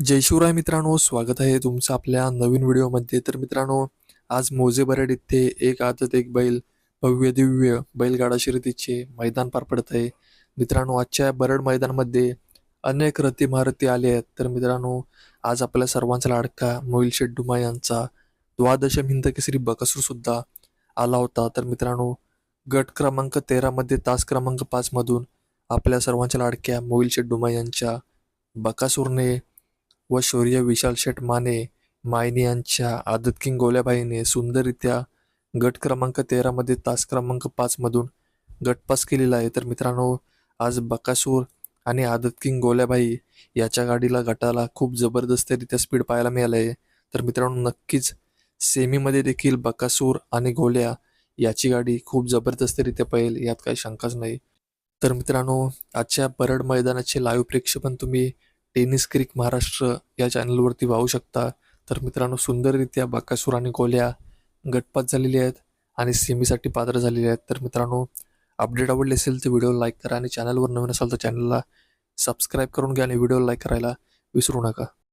जय शिवराय मित्रांनो स्वागत आहे तुमचं आपल्या नवीन व्हिडिओमध्ये. तर मित्रांनो आज मोजे बरड इथे एक आदत एक बैल भव्य दिव्य बैलगाडा शर्यतीचे मैदान पार पडत आहे. मित्रांनो आजच्या बरड मैदानामध्ये अनेक रती महारथी आले आहेत. तर मित्रांनो आज आपल्या सर्वांचा लाडका मोहिल शेड्डुमा यांचा द्वादशम हिंद केसरी बकासूर सुद्धा आला होता. तर मित्रांनो गट क्रमांक तेरामध्ये तास क्रमांक पाचमधून आपल्या सर्वांच्या लाडक्या मोहिल शेड्डुमा यांच्या बकासूरने व शौर्य विशाल शेठ माने मायनी यांच्या आदत किंग गोल्याबाईने सुंदररित्या गट क्रमांक तेरामध्ये तास क्रमांक पाचमधून गटपास केलेला आहे. तर मित्रांनो आज बकासूर आणि आदत किंग गोल्याबाई याच्या गाडीला गटाला खूप जबरदस्तरित्या स्पीड पाहायला मिळालं आहे तर मित्रांनो नक्कीच सेमीमध्ये देखील बकासूर आणि गोल्या याची गाडी खूप जबरदस्तरित्या पाहिल यात काही शंकाच नाही. तर मित्रांनो आजच्या परड मैदानाचे लाईव्ह प्रेक्षेपण तुम्ही टेनिस क्रिक महाराष्ट्र या चॅनलवरती पाहू शकता. तर मित्रांनो सुंदररित्या बाकासूर आणि गोल्या गटपात झालेले आहेत आणि सेमीसाठी पात्र झालेले आहेत. तर मित्रांनो अपडेट आवडले असेल तर व्हिडिओ लाईक करा आणि चॅनलवर नवीन असाल तर चॅनलला सबस्क्राईब करून घ्या आणि व्हिडिओ लाईक करायला विसरू नका.